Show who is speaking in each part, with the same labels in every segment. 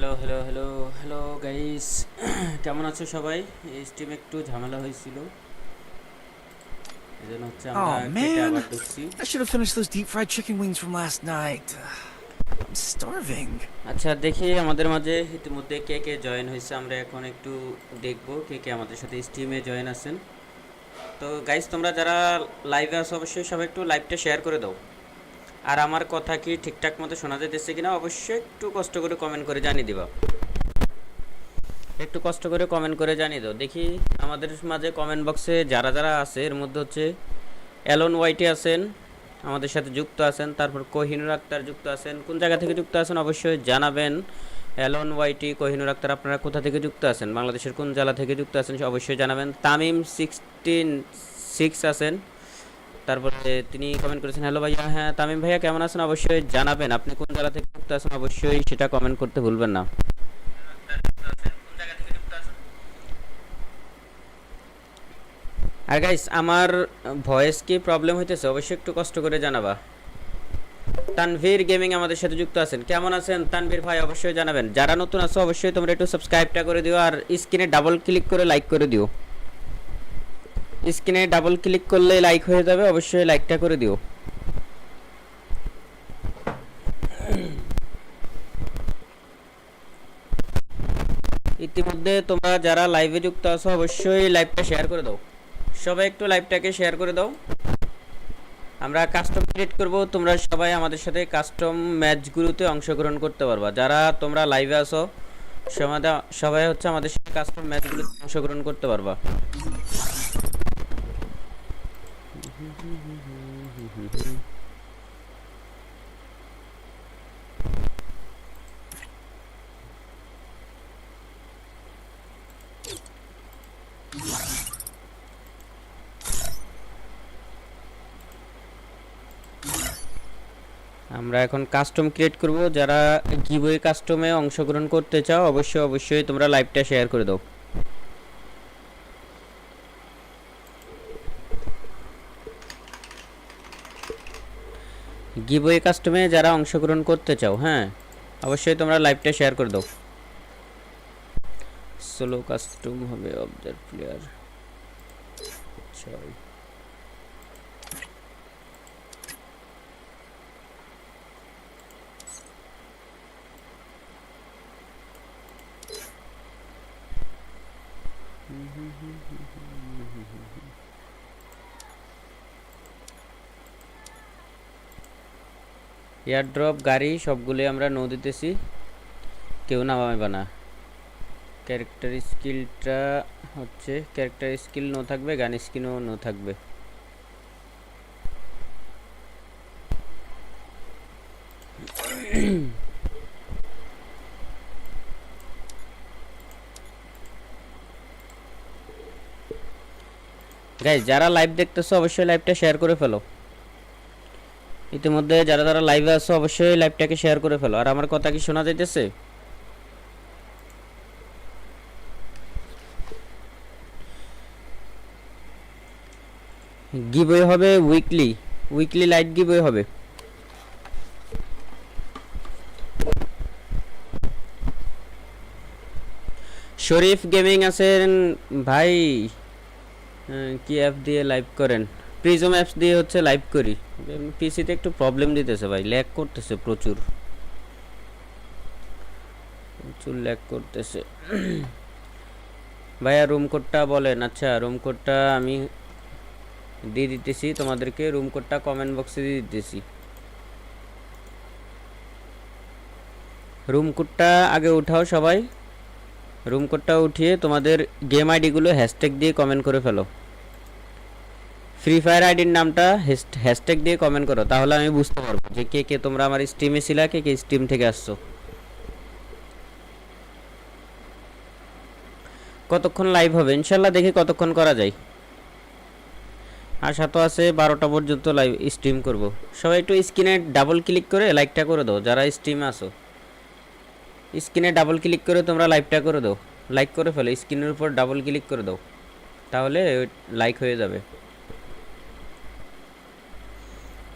Speaker 1: Hello hello hello hello guys কেমন আছো সবাই? এই স্ট্রিমে একটু ঝামেলা হয়েছিল। এজন্য হচ্ছে আমরা
Speaker 2: Oh
Speaker 1: কেটে আবার
Speaker 2: man,
Speaker 1: ঢুকছি।
Speaker 2: I should have finished those deep fried chicken wings from last night. I'm starving.
Speaker 1: আচ্ছা দেখি আমাদের মাঝে ইতিমধ্যে কে কে জয়েন হয়েছে। আমরা এখন একটু দেখব কে কে আমাদের সাথে স্ট্রিমে জয়েন আছেন। তো গাইস তোমরা যারা লাইভে আছো অবশ্যই সবাই একটু লাইভটা শেয়ার করে দাও। আর আমার কথা কি ঠিকঠাক মতো শোনা যাইতেছে কিনা অবশ্যই একটু কষ্ট করে কমেন্ট করে জানিয়ে দিবা। একটু কষ্ট করে কমেন্ট করে জানিয়ে দাও। দেখি আমাদের মাঝে কমেন্ট বক্সে যারা যারা আছে, এর মধ্যে হচ্ছে অ্যালন ওয়াইটি আছেন, আমাদের সাথে যুক্ত আছেন, তারপর কোহিনুর আক্তার যুক্ত আছেন। কোন জায়গা থেকে যুক্ত আছেন অবশ্যই জানাবেন। অ্যালন ওয়াইটি কোহিনুর আক্তার আপনারা কোথা থেকে যুক্ত আছেন? বাংলাদেশের কোন জেলা থেকে যুক্ত আছেন অবশ্যই জানাবেন। তামিম সিক্সটিন সিক্স আছেন। তারপরে তিনি কমেন্ট করেছেন হ্যালো ভাইয়া হ্যাঁ তামিম ভাইয়া কেমন আছেন? অবশ্যই জানাবেন। আপনি কোন জেলা থেকে যুক্ত আছেন? অবশ্যই সেটা কমেন্ট করতে ভুলবেন না। আর গাইস আমার ভয়েস কি প্রবলেম হইতেছে? অবশ্যই একটু কষ্ট করে জানাবা। তানভীর গেমিং আমাদের সাথে যুক্ত আছেন। কেমন আছেন তানভীর ভাই? অবশ্যই জানাবেন। যারা নতুন আছো, অবশ্যই তোমরা একটু সাবস্ক্রাইবটা করে দিও আর স্ক্রিনে ডাবল ক্লিক করে লাইক করে দিও। স্ক্রিনে ডাবল ক্লিক করলে লাইক হয়ে যাবে, অবশ্যই লাইকটা করে দিও। ইতিমধ্যে তোমরা যারা লাইভে যুক্ত আছো, অবশ্যই লাইভটা শেয়ার করে দাও। সবাই একটু লাইভটাকে শেয়ার করে দাও। আমরা কাস্টম ক্রিয়েট করব, তোমরা সবাই আমাদের সাথে কাস্টম ম্যাচগুলোতে অংশগ্রহণ করতে পারবা। যারা তোমরা লাইভে আসো সবাই হচ্ছে আমাদের সাথে কাস্টম ম্যাচগুলোতে অংশগ্রহণ করতে পারবা। আমরা এখন কাস্টম ক্রিয়েট করব। যারা গিভওয়ে কাস্টমে অংশগ্রহণ করতে চাও, অবশ্যই অবশ্যই তোমরা লাইভটা শেয়ার করে দাও। গিভওয়ে কাস্টমে যারা অংশগ্রহণ করতে চাও হ্যাঁ অবশ্যই তোমরা লাইভটা শেয়ার করে দাও। সোলো কাস্টম হবে অবজার্ভ প্লেয়ার আচ্ছা এয়ারড্রপ গাড়ি সবগুলো আমরা নো দিতেছি। কেউ নামাবে না। ক্যারেক্টার স্কিলটা হচ্ছে ক্যারেক্টার স্কিল নো থাকবে গান স্কিনও নো থাকবে। গাইজ যারা লাইভ দেখতেছো, অবশ্যই লাইভটা শেয়ার করে ফেলো। ইতিমধ্যে যারা যারা লাইভে আছো, অবশ্যই লাইভটাকে শেয়ার করে ফেলো। আর আমার কথা কি শোনা যাইতেছে? গিভওয়ে হবে উইকলি উইকলি লাইট গিভওয়ে হবে। শরীফ গেমিং আছেন, ভাই। কি অ্যাপ দিয়ে লাইভ করেন? প্রিজম অ্যাপস দিয়ে হচ্ছে লাইভ করি। পিসিতে একটু প্রবলেম দিতেছে ভাই ল্যাগ করতেছে প্রচুর। প্রচুর ল্যাগ করতেছে। ভাইয়া রুম কোডটা বলেন। আচ্ছা রুম কোডটা আমি দিয়ে দিতেছি। তোমাদেরকে রুম কোডটা কমেন্ট বক্সে দিয়ে দিতেছি। রুম কোডটা আগে উঠাও সবাই। রুম কোডটা উঠিয়ে তোমাদের গেম আইডিগুলো হ্যাশট্যাগ দিয়ে কমেন্ট করে ফেলো। ফ্রি ফায়ার আইডির নামটা হ্যাশট্যাগ দিয়ে কমেন্ট করো, তাহলে আমি বুঝতে পারব যে কে কে তোমরা আমার স্ট্রিমে ছিলা, কে কে স্ট্রিম থেকে আসছো। কতক্ষণ লাইভ হবে? ইনশাল্লাহ দেখি কতক্ষণ করা যায়। আশা তো আছে বারোটা পর্যন্ত লাইভ স্ট্রিম করব। সবাই একটু স্ক্রিনে ডাবল ক্লিক করে লাইকটা করে দাও, যারা স্ট্রিমে আসো স্ক্রিনে ডাবল ক্লিক করে তোমরা লাইভটা করে দাও। লাইক করে ফেলো, স্ক্রিনের উপর ডাবল ক্লিক করে দাও। তাহলে লাইক হয়ে যাবে।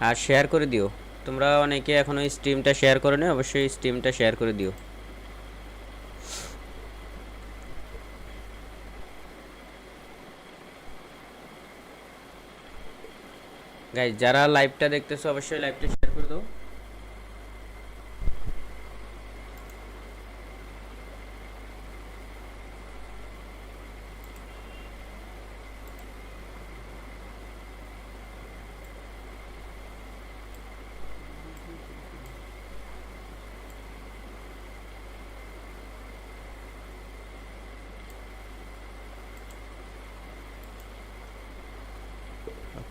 Speaker 1: আর শেয়ার করে দিও। তোমরা অনেকে এখনও স্ট্রিমটা শেয়ার করে নাও অবশ্যই স্ট্রিমটা শেয়ার করে দিও। গাইজ যারা লাইভটা দেখতেছো, অবশ্যই লাইভটা শেয়ার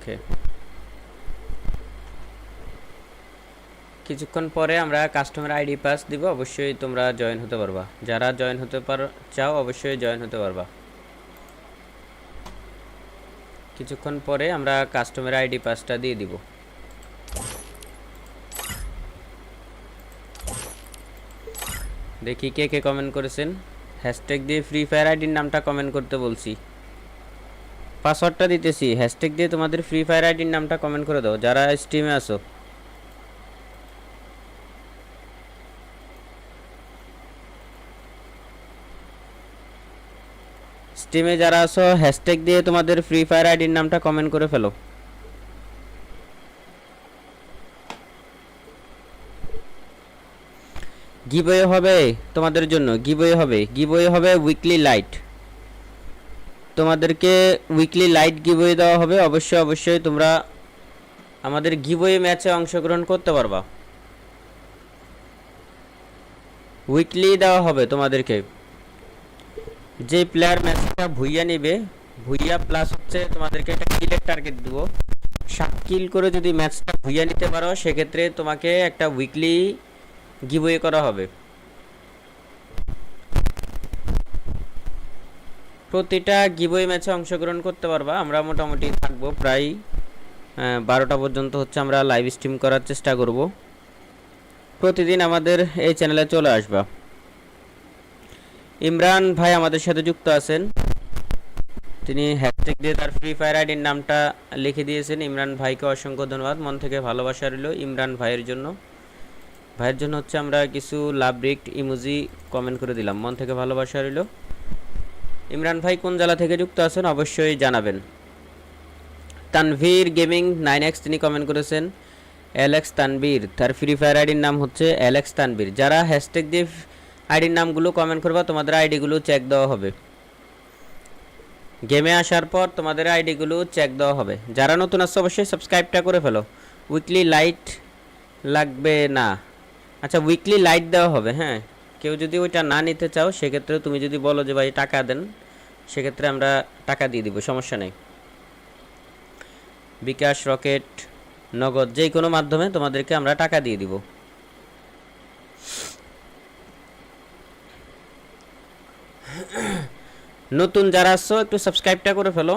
Speaker 1: ওকে কিছুক্ষণ পরে আমরা কাস্টমার আইডি পাস দিব, অবশ্যই তোমরা জয়েন হতে পারবা। যারা জয়েন হতে পারো, চাও অবশ্যই জয়েন হতে পারবা। কিছুক্ষণ পরে আমরা কাস্টমার আইডি পাসটা দিয়ে দিব। দেখি কে কে কমেন্ট করেছেন। হ্যাশট্যাগ দিয়ে ফ্রি ফায়ার আইডির নামটা কমেন্ট করতে বলছি। পাসওয়ার্ডটা দিতেছি, হ্যাশট্যাগ দিয়ে তোমাদের ফ্রি ফায়ার আইডির নামটা কমেন্ট করে দাও, যারা স্ট্রিমে আসো স্টিমে যারা আসো হ্যাশট্যাগ দিয়ে তোমাদের ফ্রি ফায়ার আইডির নামটা কমেন্ট করে ফেলো। গিবয়ে হবে তোমাদের জন্য গিবয়ে হবে গিবয়ে হবে উইকলি লাইট তোমাদেরকে উইকলি লাইট গিবয়ে দেওয়া হবে। অবশ্যই অবশ্যই তোমরা আমাদের গিবয়ে ম্যাচে অংশগ্রহণ করতে পারবা। উইকলি দেওয়া হবে তোমাদেরকে। যে প্লেয়ার ম্যাচটা ভুইয়া নেবে, ভুইয়া প্লাস হচ্ছে তোমাদেরকে একটা কিলের টার্গেট দিব। সাত কিল করে যদি ম্যাচটা ভুইয়া নিতে পারো, সেক্ষেত্রে তোমাকে একটা উইকলি গিভওয়ে করা হবে। প্রতিটা গিভওয়ে ম্যাচে অংশগ্রহণ করতে পারবা। আমরা মোটামুটি থাকব প্রায় বারোটা পর্যন্ত হচ্ছে আমরা লাইভ স্ট্রিম করার চেষ্টা করব। প্রতিদিন আমাদের এই চ্যানেলে চলে আসবা। ইমরান ভাই আমাদের সাথে যুক্ত আছেন। তিনি হ্যাশট্যাগ দিয়ে তার ফ্রি ফায়ার আইডির নামটা লিখে দিয়েছেন। ইমরান ভাইকে অসংখ্য ধন্যবাদ। মন থেকে ভালোবাসা রইল ইমরান ভাইয়ের জন্য। ভাইয়ের জন্য হচ্ছে আমরা কিছু লাভ রিক্ট ইমোজি কমেন্ট করে দিলাম। মন থেকে ভালোবাসা রইল। ইমরান ভাই কোন জেলা থেকে যুক্ত আছেন অবশ্যই জানাবেন। তানভীর গেমিং নাইন এক্স তিনি কমেন্ট করেছেন অ্যালেক্স তানবীর তার ফ্রি ফায়ার আইডির নাম হচ্ছে অ্যালেক্স তানবীর যারা হ্যাশট্যাগ দিয়ে আইডির নামগুলো কমেন্ট করবা, তোমাদের আইডিগুলো চেক দেওয়া হবে। গেমে আসার পর তোমাদের আইডিগুলো চেক দেওয়া হবে। যারা নতুন আসছে অবশ্যই সাবস্ক্রাইবটা করে ফেলো। উইকলি লাইট লাগবে না। আচ্ছা উইকলি লাইট দেওয়া হবে হ্যাঁ। কেউ যদি ওইটা না নিতে চাও, সেক্ষেত্রে তুমি যদি বলো যে ভাই টাকা দেন সেক্ষেত্রে আমরা টাকা দিয়ে দিব, সমস্যা নেই। বিকাশ, রকেট, নগদ, যে কোনো মাধ্যমে তোমাদেরকে আমরা টাকা দিয়ে দিব। নতুন যারা আসছো একটু সাবস্ক্রাইবটা করে ফেলো।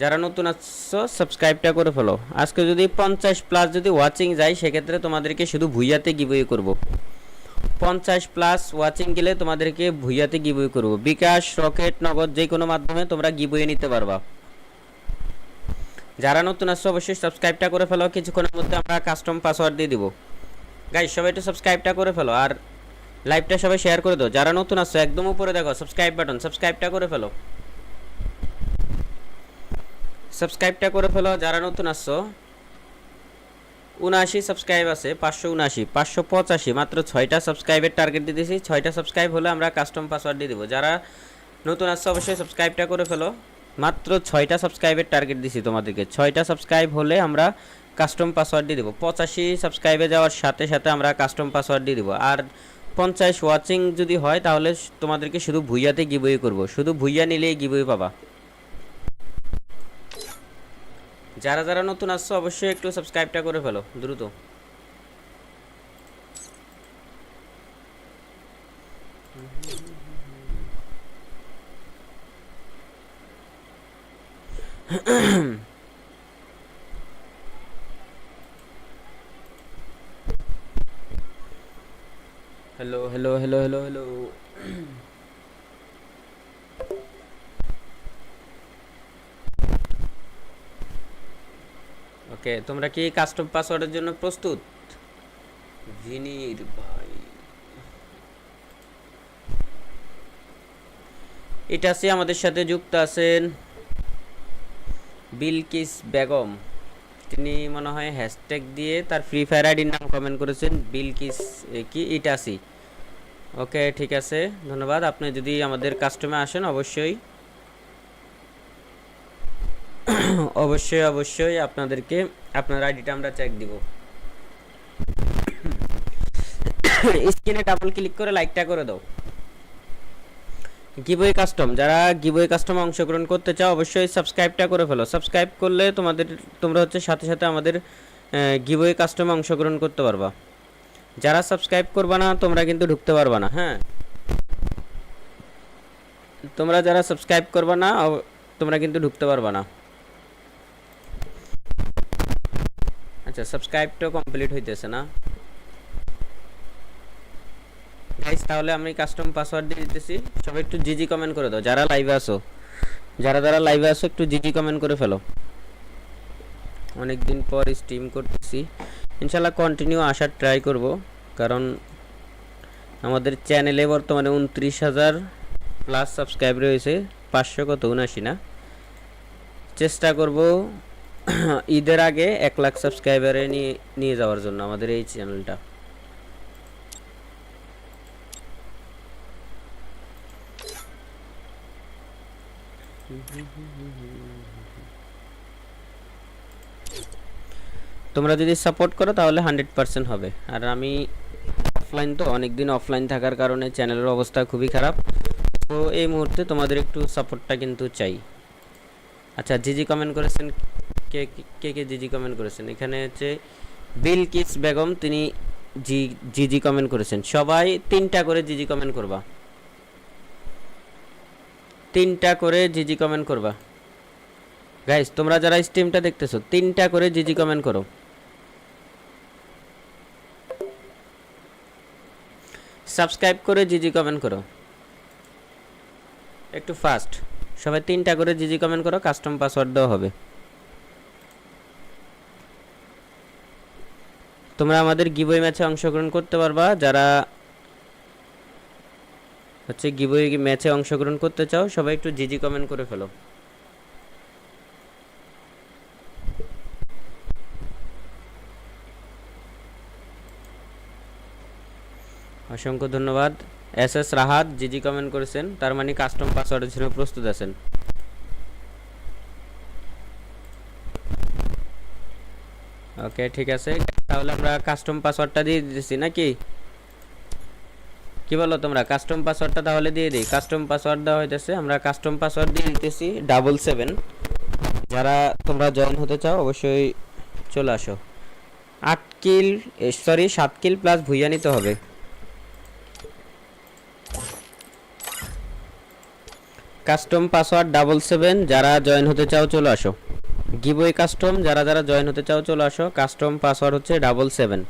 Speaker 1: যারা নতুন আসছো সাবস্ক্রাইবটা করে ফেলো। আজকে যদি পঞ্চাশ প্লাস যদি ওয়াচিং যায়, সেক্ষেত্রে তোমাদেরকে শুধু ভুইয়াতে গিবই করব। পঞ্চাশ প্লাস ওয়াচিং গেলে তোমাদেরকে ভুইয়াতে গিবই করব। বিকাশ, রকেট, নগদ, যে কোনো মাধ্যমে তোমরা গিবই নিতে পারবা। যারা নতুন আসছো, অবশ্যই সাবস্ক্রাইবটা করে ফেলো। কিছুক্ষণের মধ্যে আমরা কাস্টম পাসওয়ার্ড দিয়ে দিব। গাইস সবাই একটু সাবস্ক্রাইবটা করে ফেলো আর লাইভটা সবাই শেয়ার করে দাও। যারা নতুন আসছো, একদম উপরে দেখো সাবস্ক্রাইব বাটন সাবস্ক্রাইবটা করে ফেলো। সাবস্ক্রাইবটা করে ফেলো। যারা নতুন আসছো উনআশি সাবস্ক্রাইব আছে, পাঁচশো উনআশি, পাঁচশো পঁচাশি, মাত্র ছয়টা সাবস্ক্রাইবের টার্গেট দিতেছি ছয়টা সাবস্ক্রাইব হলে আমরা কাস্টম পাসওয়ার্ড দিয়ে দেবো। যারা নতুন আসছো অবশ্যই সাবস্ক্রাইবটা করে ফেলো। মাত্র ছয়টা সাবস্ক্রাইবের টার্গেট দিছি তোমাদেরকে। ছয়টা সাবস্ক্রাইব হলে আমরা কাস্টম পাসওয়ার্ড দিয়ে দেবো। পঁচাশি সাবস্ক্রাইবে যাওয়ার সাথে সাথে আমরা কাস্টম পাসওয়ার্ড দিয়ে দেবো। আর পঞ্চাশ ওয়াচিং যদি হয় তাহলে তোমাদেরকে শুধু ভুইয়াতে গিবই করব। শুধু ভুইয়া নিলেই গিবই পাবা। যারা যারা নতুন আসছো, অবশ্যই একটু সাবস্ক্রাইবটা করে ফেলো, দ্রুত। Hello hello hello hello hello okay, তোমরা কি কাস্টম পাসওয়ার্ডের জন্য প্রস্তুত? ভিনির ভাই এটা আছে আমাদের সাথে যুক্ত আছেন বিলকিস বেগম। তিনি মনে হয় হ্যাশট্যাগ দিয়ে তার ফ্রি ফায়ার আইডির নাম কমেন্ট করেছেন, বিলকিস কি? ইটাসি। ওকে, ঠিক আছে, ধন্যবাদ। আপনি যদি আমাদের কাস্টমে আসেন, অবশ্যই। অবশ্যই অবশ্যই আপনাদেরকে, আপনার আইডিটা আমরা চেক দিব। স্ক্রিনে ডাবল ক্লিক করে লাইকটা করে দাও। গিবই কাস্টম যারা গিবই কাস্টম অংশগ্রহণ করতে চাও, অবশ্যই সাবস্ক্রাইবটা করে ফেলো। সাবস্ক্রাইব করলে তোমাদের, তোমরা হচ্ছে সাথে সাথে আমাদের গিবই কাস্টমে অংশগ্রহণ করতে পারবা। যারা সাবস্ক্রাইব করবা না, তোমরা কিন্তু ঢুকতে পারবা না হ্যাঁ? তোমরা যারা সাবস্ক্রাইব করবা না তোমরা কিন্তু ঢুকতে পারবা না। আচ্ছা সাবস্ক্রাইবটা কমপ্লিট হইতেছে না। গাইস তাহলে আমি কাস্টম পাসওয়ার্ড দিয়ে দিতেছি। সবাই একটু জিজি কমেন্ট করে দাও, যারা লাইভে আসো যারা যারা লাইভে আসো একটু জিজি কমেন্ট করে ফেলো। অনেক দিন পর স্ট্রিম করতেছি। ইনশাল্লাহ কন্টিনিউ আসার ট্রাই করব, কারণ আমাদের চ্যানেলে বর্তমানে উনত্রিশ হাজার প্লাস সাবস্ক্রাইব রয়েছে, পাঁচশো কত উনাশি না? চেষ্টা করব ঈদের আগে এক লাখ সাবস্ক্রাইবারে নিয়ে নিয়ে যাওয়ার জন্য আমাদের এই চ্যানেলটা তোমরা যদি সাপোর্ট করো তাহলে হান্ড্রেড পার্সেন্ট হবে। আর আমি অফলাইন তো, অনেকদিন অফলাইন থাকার কারণে চ্যানেলের অবস্থা খুবই খারাপ। তো এই মুহূর্তে তোমাদের একটু সাপোর্টটা কিন্তু চাই। আচ্ছা জিজি কমেন্ট করেছেন কে কে জিজি কমেন্ট করেছেন? এখানে হচ্ছে বিলকিস বেগম, তিনি জি, জিজি কমেন্ট করেছেন। সবাই তিনটা করে জিজি কমেন্ট করবা। তিনটা করে জিজি কমেন্ট করবা। গাইস তোমরা যারা স্ট্রিমটা দেখতেছো, তিনটা করে জিজি কমেন্ট করো। সাবস্ক্রাইব করে জিজি কমেন্ট করো। একটু ফাস্ট সবাই তিনটা করে জিজি কমেন্ট করো কাস্টম পাসওয়ার্ড দেওয়া হবে। তোমরা আমাদের গিবই ম্যাচে অংশগ্রহণ করতে পারবা। যারা হচ্ছে গিবই ম্যাচে অংশগ্রহণ করতে চাও, সবাই একটু জিজি কমেন্ট করে ফেলো। অসংখ্য ধন্যবাদ। এস এস রাহাত জিজি কমেন্ট করেছেন। তার মানে কাস্টম পাসওয়ার্ডের জন্য প্রস্তুত আছেন। ওকে ঠিক আছে। তাহলে আমরা কাস্টম পাসওয়ার্ডটা দিয়ে দিতেছি নাকি? কি বলো তোমরা? কাস্টম পাসওয়ার্ডটা তাহলে দিয়ে দিই। কাস্টম পাসওয়ার্ড দেওয়া হইতেছে। আমরা কাস্টম পাসওয়ার্ড দিয়ে দিতেছি ডাবল সেভেন যারা তোমরা জয়েন হতে চাও, অবশ্যই চলে আসো। আট কিল সরি সাত কিল প্লাস ভুইয়া নিতে হবে। কাস্টম পাসওয়ার্ড ডাবল সেভেন যারা জয়েন হতে চাও, চলে আসো। গিবই কাস্টম, যারা যারা জয়েন হতে চাও চলে আসো। কাস্টম পাসওয়ার্ড হচ্ছে ডাবল সেভেন।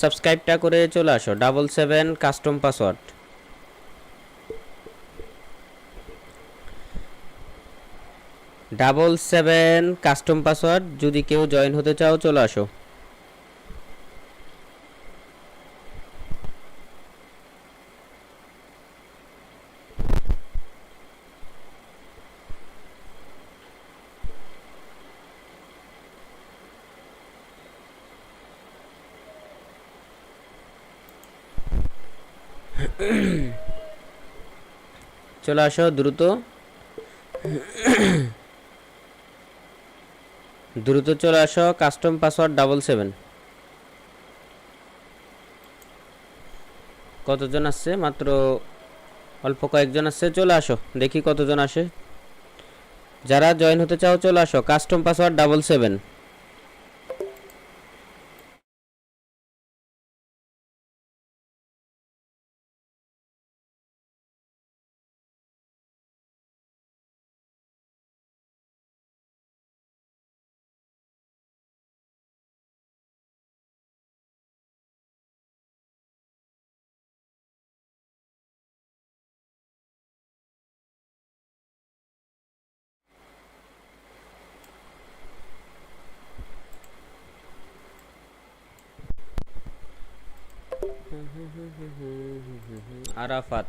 Speaker 1: সাবস্ক্রাইবটা করে চলে আসো। Double seven custom password. Double seven custom password. যদি কেউ জয়েন হতে চাও চলে আসো। চলে আসো দ্রুত। দ্রুত চলে আসো কাস্টম পাসওয়ার্ড ডাবল সেভেন কতজন আসছে? মাত্র অল্প কয়েকজন আসছে, চলে আসো, দেখি কতজন আসে। যারা জয়েন হতে চাও, চলে আসো custom password double seven Arafat